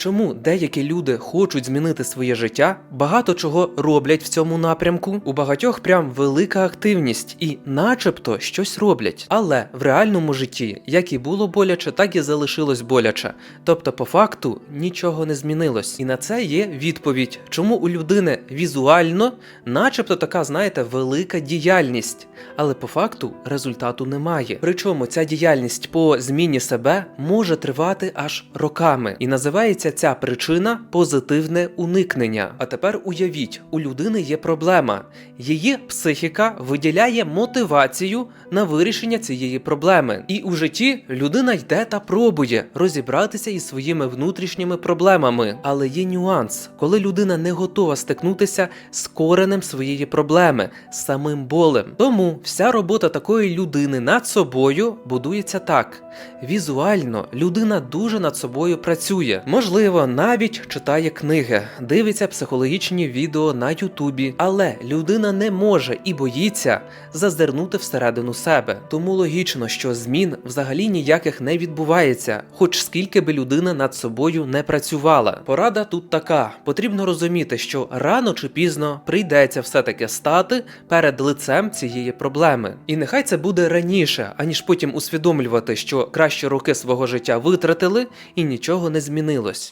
чому деякі люди хочуть змінити своє життя, багато чого роблять в цьому напрямку. У багатьох прям велика активність і, начебто, щось роблять. Але в реальному житті як і було боляче, так і залишилось боляче. Тобто, по факту нічого не змінилось. І на це є відповідь, чому у людини візуально, начебто, така, знаєте, велика діяльність, але по факту результату немає. Причому ця діяльність по зміні себе може тривати аж роками. І називається ця причина позитивне уникнення. А тепер уявіть, у людини є проблема. Її психіка виділяє мотивацію на вирішення цієї проблеми. І у житті людина йде та пробує розібратися із своїми внутрішніми проблемами. Але є нюанс, коли людина не готова стикнутися з коренем своєї проблеми, з самим болем. Тому вся робота такої людини над собою будується так: візуально людина дуже над собою працює. Можливо, навіть читає книги, дивиться психологічні відео на Ютубі, але людина не може і боїться зазирнути всередину себе. Тому логічно, що змін взагалі ніяких не відбувається, хоч скільки би людина над собою не працювала. Порада тут така: потрібно розуміти, що рано чи пізно прийдеться все-таки стати перед лицем цієї проблеми. І нехай це буде раніше, аніж потім усвідомлювати, що кращі роки свого життя витратили і нічого не змінилось.